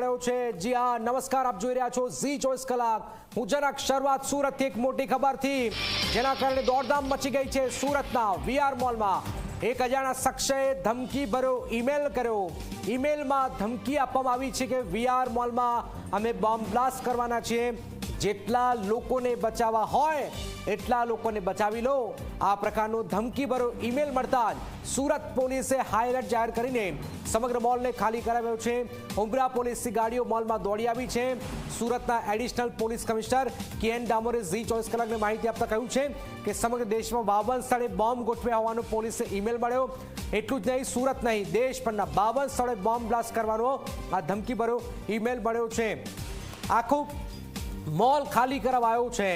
મળ્યો છે. જી હા, નમસ્કાર, આપ જોઈ રહ્યા છો ઝી ચોવીસ કલાક. હું જરાક શરૂઆત સુરતથી એક મોટી ખબરથી, જેના કારણે દોડધામ મચી ગઈ છે સુરતના વીઆર મોલમાં. એક અજાણા શખ્સે ધમકી ભર્યો ઈમેલ કર્યો. ઈમેલમાં ધમકી આપવામાં આવી છે કે વીઆર મોલમાં અમે બોમ્બ બ્લાસ્ટ કરવાના છીએ. જેટલા લોકોને બચાવવા હોય, એટલા લોકોને બચાવી લો. આ પ્રકારનો ધમકીભરો ઈમેલ મળતા જ સુરત પોલીસે હાઈ જાહેર કરીને સમગ્ર મોલને ખાલી કરાવ્યો છે. ઉમરા પોલીસની ગાડીઓ મોલમાં દોડી આવી છે. સુરતના additional police commissioner K N ડામોરે ઝી ચોવીસ કલાકને માહિતી આપતા કહ્યું છે કે સમગ્ર દેશમાં બાવન સ્થળે બોમ્બ ગોઠવ્યા હોવાનો પોલીસે ઈમેલ મળ્યો. એટલું જ નહીં, સુરત નહીં દેશભરના બાવન સ્થળે બોમ્બ બ્લાસ્ટ કરવાનો આ ધમકીભરો ઈમેલ મળ્યો છે. આખું મોલ ખાલી કરાવાયો છે.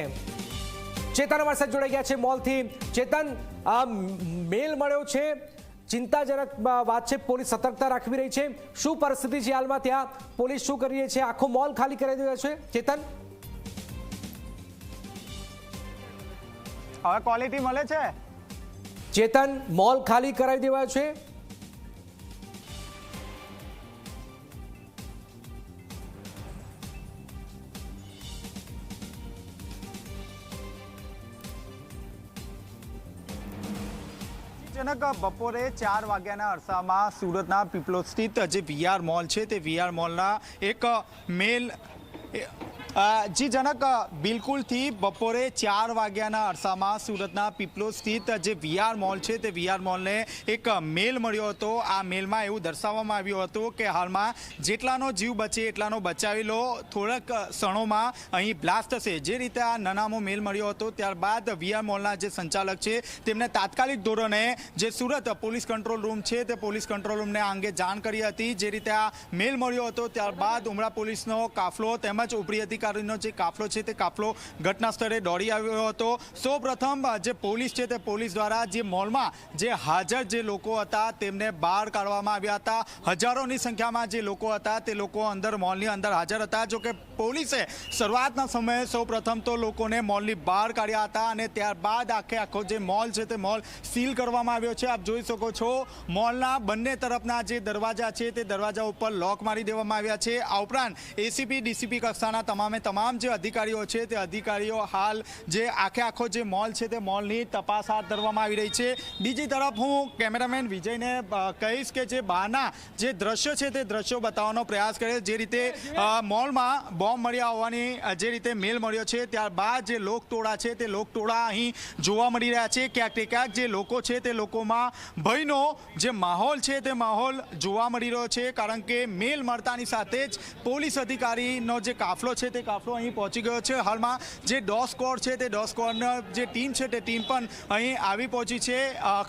ચેતન અમારી સાથે જોડાઈ ગયા છે મોલથી. ચેતન આ મેલ મળ્યો છે. ચિંતાજનક વાત છે પોલીસ સતર્કતા રાખવી રહી છે. શું પરિસ્થિતિ છે હાલમાં ત્યાં? પોલીસ શું કરી રહી છે? આખો મોલ ખાલી કરી રહ્યો છે. ચેતન? હવે ક્વોલિટી મળે છે? ચેતન મોલ ખાલી કરાવી દેવાયો છે. બપોરે ચાર વાગ્યાના અરસામાં સુરતના પીપલો સ્થિત જે વીઆર મોલ છે તે વીઆર મોલના એક મેલ જી, જનક બિલકુલથી બપોરે ચાર વાગ્યાના અરસામાં સુરતના પીપલો સ્થિત જે વીઆર મોલ છે, તે વીઆર મોલને એક મેલ મળ્યો હતો. આ મેલમાં એવું દર્શાવવામાં આવ્યું હતું કે હાલમાં જેટલાનો જીવ બચે, એટલાનો બચાવી લો. થોડાક ક્ષણોમાં અહીં બ્લાસ્ટ થશે. જે રીતે આ નાનામો મેલ મળ્યો હતો, ત્યારબાદ વીઆર મોલના જે સંચાલક છે, તેમને તાત્કાલિક ધોરણે જે સુરત પોલીસ કંટ્રોલ રૂમ છે, તે પોલીસ કંટ્રોલ રૂમને આ અંગે જાણ કરી હતી. જે રીતે આ મેલ મળ્યો હતો, ત્યારબાદ ઉમરા પોલીસનો કાફલો તેમજ ઉપરી અધિકારીનો જે કાફલો છે તે કાફલો ઘટના સ્થળે દોડી આવ્યો હતો. સૌપ્રથમ જે પોલીસ છે તે પોલીસ દ્વારા જે મોલમાં જે હાજર જે લોકો હતા તેમને બહાર કાઢવામાં આવ્યા હતા. હજારોની સંખ્યામાં જે લોકો હતા તે લોકો અંદર મોલની અંદર હાજર હતા. જોકે પોલીસે શરૂઆતના સમયે સૌપ્રથમ તો લોકોને મોલની બહાર કાઢ્યા હતા અને ત્યારબાદ આખે આખો જે મોલ છે તે મોલ સીલ કરવામાં આવ્યો છે. આપ જોઈ શકો છો, મોલના બંને તરફના જે દરવાજા છે તે દરવાજા ઉપર લોક મારી દેવામાં આવ્યા છે. આ ઉપરાંત એસીપી ડીસીપી કક્ષાના તમામે તમામ જે અધિકારીઓ છે તે અધિકારીઓ હાલ જે આખે આખો જે મોલ છે તે મોલની તપાસ હાથ ધરવામાં આવી રહી છે. બીજી તરફ હું કેમેરામેન વિજયને કહીશ કે જે બહારના જે દ્રશ્યો છે તે દ્રશ્યો બતાવવાનો પ્રયાસ કરે જે રીતે મોલમાં બોમ્બ મળ્યા હોવાની જે રીતે મેલ મળ્યો છે ત્યારબાદ જે લોકટોળા છે તે લોકટોળા અહીં જોવા મળી રહ્યા છે. ક્યાંક તે ક્યાંક જે લોકો છે તે લોકોમાં ભયનો જે માહોલ છે તે માહોલ જોવા મળી રહ્યો છે કારણ કે મેલ મળતાની સાથે જ પોલીસ અધિકારીનો જે કાફલો છે તે કાફલો અહીં પહોંચી ગયો છે. હાલમાં જે ડો સ્કોડ છે તે ડો સ્કોડનો જે ટીમ છે તે ટીમ પણ અહીં આવી પહોંચી છે.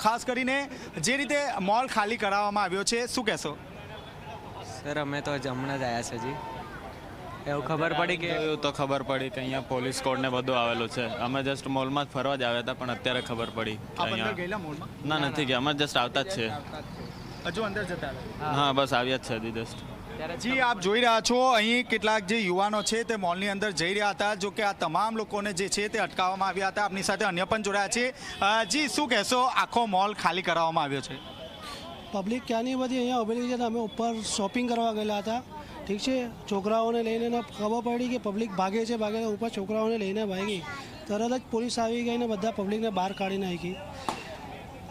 ખાસ કરીને જે રીતે મોલ ખાલી કરાવવામાં આવ્યો છે શું કહેશો? સર અમે તો જ હમણાં જ આવ્યા છે જી એવું ખબર પડી કે એવું તો ખબર પડી કે અહીંયા પોલીસ કોડ ને બધું આવેલું છે. અમે જસ્ટ મોલમાં જ ફરવા જ આવ્યા હતા પણ અત્યારે ખબર પડી ના નથી ગયા. અમે જસ્ટ આવતા જ છે. હજુ અંદર જતા હા બસ આવ્યા જ છે હજી જસ્ટ જી આપ જોઈ રહ્યા છો અહીં કેટલાક જે યુવાનો છે તે મોલની અંદર જઈ રહ્યા હતા. જો કે આ તમામ લોકોને જે છે તે અટકાવવામાં આવ્યા હતા. આપની સાથે અન્ય પણ જોડાયા છે. જી શું કહેશો? આખો મોલ ખાલી કરાવવામાં આવ્યો છે. પબ્લિક ક્યાંની બધી અહીંયા ઉભેલી છે? અમે ઉપર શોપિંગ કરવા ગયેલા હતા. ઠીક છે? છોકરાઓને લઈને ખબર પડી કે પબ્લિક ભાગે છે ભાગે ઉપર છોકરાઓને લઈને ભાગી. તરત જ પોલીસ આવી ગઈ ને બધા પબ્લિકને બહાર કાઢી નાખી.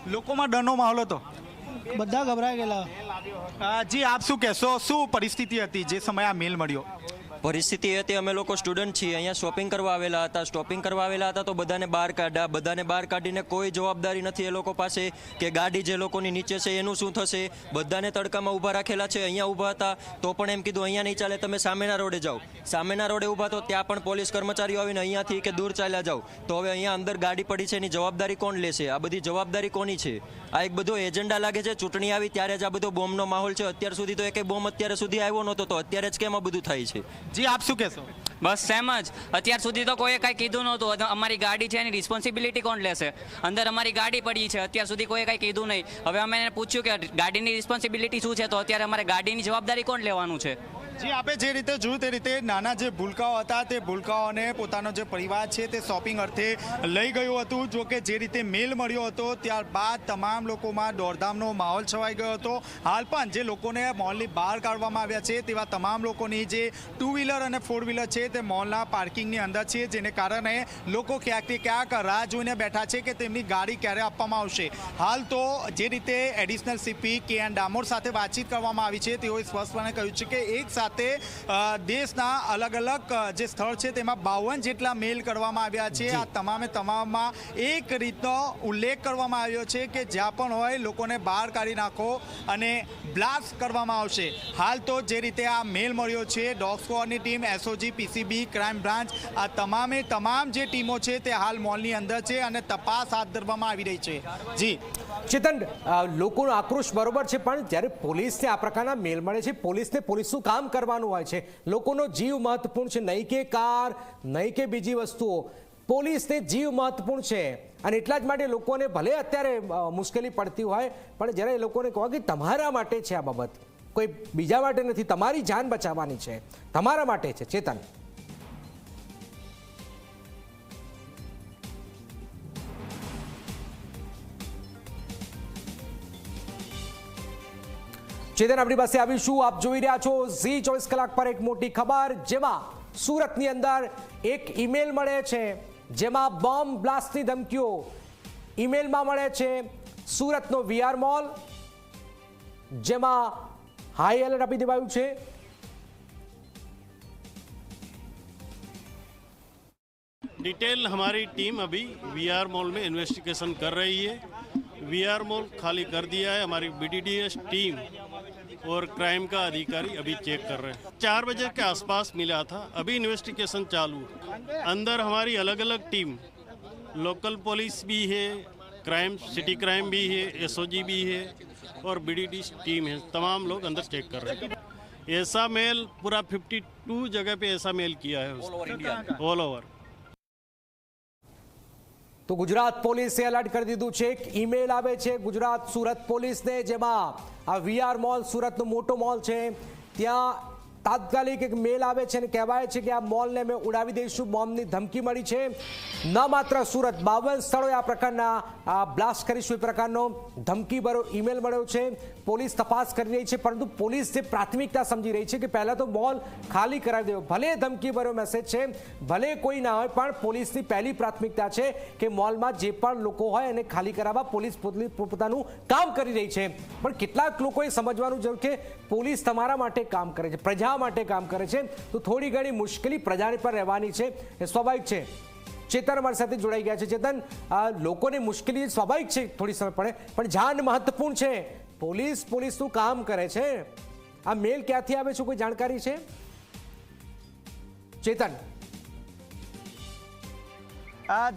લોકોમાં ડરનો માહોલ હતો. બધા ગભરાઈ ગયેલા. જી આપ શું કહેશો? શું પરિસ્થિતિ હતી જે સમયે આ મેલ મળ્યો? પરિસ્થિતિ એ હતી, અમે લોકો સ્ટુડન્ટ છીએ, અહીંયા શોપિંગ કરવા આવેલા હતા શોપિંગ કરવા આવેલા હતા, તો બધાને બહાર કાઢ્યા, બધાને બહાર કાઢીને કોઈ જવાબદારી નથી એ લોકો પાસે કે ગાડી જે લોકોની નીચે છે, એનું શું થશે? બધાને તડકામાં ઊભા રાખેલા છે, અહીંયા ઊભા હતા, તો પણ એમ કીધું, અહીંયા નહીં ચાલે, તમે સામેના રોડે જાઓ. સામેના રોડે ઊભા તો ત્યાં પણ પોલીસ કર્મચારીઓ આવીને અહીંયાથી કે દૂર ચાલ્યા જાઓ. તો હવે અહીંયા અંદર ગાડી પડી છે, એની જવાબદારી કોણ લેશે? આ બધી જવાબદારી કોની છે? આ એક બધો એજન્ડા લાગે છે, ચૂંટણી આવી ત્યારે જ આ બધો બોમ્બનો માહોલ છે, અત્યાર સુધી તો એક બોમ્બ અત્યારે સુધી આવ્યો નહોતો, તો અત્યારે જ કેમ આ બધું થાય છે? જી, આપ શું કહેશો? બસ સેમ જ. અત્યાર સુધી તો કોઈએ કાંઈ કીધું નહોતું. અમારી ગાડી છે એની રિસ્પોન્સિબિલિટી કોણ લેશે? અંદર અમારી ગાડી પડી છે. અત્યાર સુધી કોઈએ કાંઈ કીધું નહીં. હવે અમે એને પૂછ્યું કે ગાડીની રિસ્પોન્સિબિલિટી શું છે? તો અત્યારે અમારે ગાડીની જવાબદારી કોણ લેવાનું છે? જે આપે જે રીતે જોયું તે રીતે નાના જે ભૂલકાઓ હતા તે ભૂલકાઓને પોતાનો જે પરિવાર છે તે શોપિંગ અર્થે લઈ ગયું હતું. જો કે જે રીતે મેલ મળ્યો હતો ત્યારબાદ તમામ લોકોમાં દોડધામનો માહોલ છવાઈ ગયો હતો. હાલ પણ જે લોકોને મોલની બહાર કાઢવામાં આવ્યા છે તેવા તમામ લોકોની જે ટુ વ્હીલર અને ફોર વ્હીલર છે તે મોલના પાર્કિંગની અંદર છે. જેને કારણે લોકો ક્યાંકથી ક્યાંક રાહ જોઈને બેઠા છે કે તેમની ગાડી ક્યારે આપવામાં આવશે. હાલ તો જે રીતે additional CP K N Damor સાથે વાતચીત કરવામાં આવી છે, તેઓએ સ્પષ્ટપણે કહ્યું છે કે એક સાથે અ, દેશના અલગ અલગ જે સ્થળ છે તેમાં બાવન જેટલા મેલ કરવામાં આવ્યા છે. આ તમામે તમામમાં એક રીતનો ઉલ્લેખ કરવામાં આવ્યો છે કે જ્યાં પણ હોય લોકોને બહાર કાઢી નાખો અને બ્લાસ્ટ કરવામાં આવશે. હાલ તો જે રીતે આ મેલ મળ્યો છે dog સ્ક્વોડની team SOG PCB crime branch આ તમામે તમામ જે ટીમો છે તે હાલ મોલની અંદર છે અને તપાસ હાથ ધરવામાં આવી રહી છે. જી. ચેતન લોકોનો આક્રોશ બરોબર છે, પણ જ્યારે પોલીસને આ પ્રકારના મેલ મળે છે, પોલીસને પોલીસનું કામ કરવાનું હોય છે? લોકોનો જીવ મહત્વપૂર્ણ છે, નહીં કે કાર, નહીં કે બીજી વસ્તુઓ. પોલીસને જીવ મહત્વપૂર્ણ છે, અને એટલા જ માટે લોકોને ભલે અત્યારે મુશ્કેલી પડતી હોય, પણ જ્યારે એ લોકોને કહો કે તમારા માટે છે આ બાબત, કોઈ બીજા માટે નથી, તમારી જાન બચાવવાની છે, તમારા માટે છે, ચેતન. ચેતન આપણી પાસે આવીશું આપ જોઈ રહ્યા છો ઝી ચોવીસ કલાક પર એક મોટી ખબર જેમાં સુરતની અંદર એક ઈમેલ મળે છે જેમાં બોમ્બ બ્લાસ્ટની ધમકીઓ ઈમેલમાં મળે છે સુરતનો વીઆર મોલ જેમાં હાઈ એલર્ટ આપી દેવાયું છે डिटेल हमारी टीम अभी वीआर मॉल में इन्वेस्टिगेशन कर रही है वीआर मॉल खाली कर दिया है हमारी बीडीडीएस टीम और क्राइम का अधिकारी अभी चेक कर रहे हैं। चार बजे के आसपास मिला था, अभी इन्वेस्टिगेशन चालू। अंदर हमारी अलग अलग टीम लोकल पुलिस भी है क्राइम सिटी क्राइम भी है एसओजी भी है, और बीडीडी टीम है। तमाम लोग अंदर चेक कर रहे हैं। ऐसा मेल पूरा 52 जगह पे ऐसा मेल किया है ऑल ओवर તો ગુજરાત પોલીસે એલર્ટ કરી દીધું છે. એક ઈમેલ આવે છે ગુજરાત સુરત પોલીસને, જેમાં આ વીઆર મોલ સુરતનો મોટો મોલ છે. ત્યાં તાત્કાલિક એક મેલ આવે છે અને કહેવાય છે કે આ મોલને અમે ઉડાવી દઈશું. બોમ્બની ધમકી મળી છે. ન માત્ર સુરત, બાવન સ્થળોએ આ પ્રકારના બ્લાસ્ટ કરીશું એ પ્રકારનો ધમકી ભરો ઈમેલ મળ્યો છે. પોલીસ તપાસ કરી રહી છે, પરંતુ પોલીસ જે પ્રાથમિકતા સમજી રહી છે કે પહેલાં તો મોલ ખાલી કરાવી દેવો. ભલે ધમકી ભર્યો મેસેજ છે, ભલે કોઈ ના હોય, પણ પોલીસની પહેલી પ્રાથમિકતા છે કે મોલમાં જે પણ લોકો હોય એને ખાલી કરાવવા પોલીસ પોતાનું કામ કરી રહી છે. પણ કેટલાક લોકોએ સમજવાનું જરૂર કે પોલીસ તમારા માટે કામ કરે છે, પ્રજા માટે કામ કરે છે. તો થોડી ઘણી મુશ્કેલી પ્રજાની પર રહેવાની છે. એ સ્વાભાવિક છે. ચેતન અમારી સાથે જોડાઈ ગયા છે. ચેતન લોકોને મુશ્કેલી સ્વાભાવિક છે? થોડી સમય પડે. પણ જાન મહત્વપૂર્ણ છે. પોલીસ પોલીસનું કામ કરે છે? આ મેલ ક્યાંથી આવે છે? કોઈ જાણકારી છે? ચેતન.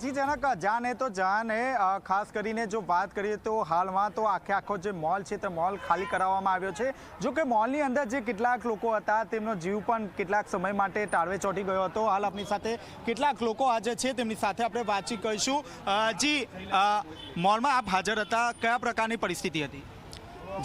જી જનક, જાન તો જાન ખાસ કરીને જો વાત કરીએ તો હાલમાં તો આખે આખો જે મોલ છે તે મોલ ખાલી કરાવવામાં આવ્યો છે. જો કે મોલની અંદર જે કેટલાક લોકો હતા, તેમનો જીવ પણ કેટલાક સમય માટે ટાળવે ચોંટી ગયો હતો. હાલ આપણી સાથે કેટલાક લોકો હાજર છે, તેમની સાથે આપણે વાતચીત કરીશું. જી મોલમાં આપ હાજર હતા. કયા પ્રકારની પરિસ્થિતિ હતી?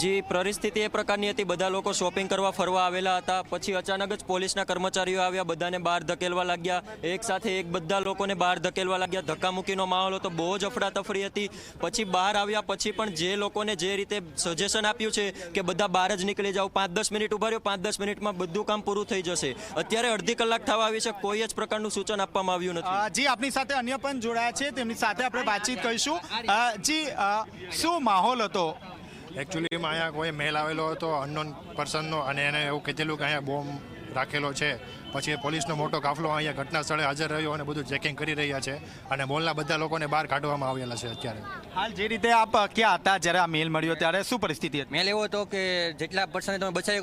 જે, પરિસ્થિતિ એ પ્રકારની હતી. બધા લોકો શોપિંગ કરવા, ફરવા આવેલા હતા. પછી અચાનક જ પોલીસના કર્મચારીઓ આવ્યા. બધાને બહાર ધકેલવા લાગ્યા. એક સાથે એક બધા લોકોને બહાર ધકેલવા લાગ્યા. ધક્કામુક્કીનો માહોલ હતો. બહુ જ અફડાતફરી હતી. પછી બહાર આવ્યા. પછી પણ જે લોકોને જે રીતે સજેશન આપ્યું છે કે બધા બહાર જ નીકળી જાઓ. પાંચ દસ મિનિટ ઊભા રહ્યો. પાંચ દસ મિનિટમાં બધું કામ પૂરું થઈ જશે. અત્યારે અડધી કલાક થવા આવી છે. કોઈ જ પ્રકારનું સૂચન આપવામાં આવ્યું નથી. જી, આપની સાથે અન્ય પણ જોડાયા છે. તેમની સાથે આપણે વાતચીત કરીશું. જી શું માહોલ હતો? એકચ્યુઅલીમાં અહીંયા કોઈ મેલ આવેલો હતો અનનોન પર્સનનો અને એને એવું કીધેલું કે અહીંયા બોમ્બ રાખેલો છે. પછી પોલીસનો મોટો કાફલો અહીંયા ઘટના સ્થળે હાજર રહ્યો અને બધું ચેકિંગ કરી રહ્યા છે. અને મોલના બધા લોકોને બહાર કાઢવામાં આવેલા છે અત્યારે. હાલ જે રીતે આપ ક્યાં હતા? જ્યારે આ મેલ મળ્યો ત્યારે શું પરિસ્થિતિ હતી? મેલ એવો હતો કે જેટલા પર્સન તમે બચાવી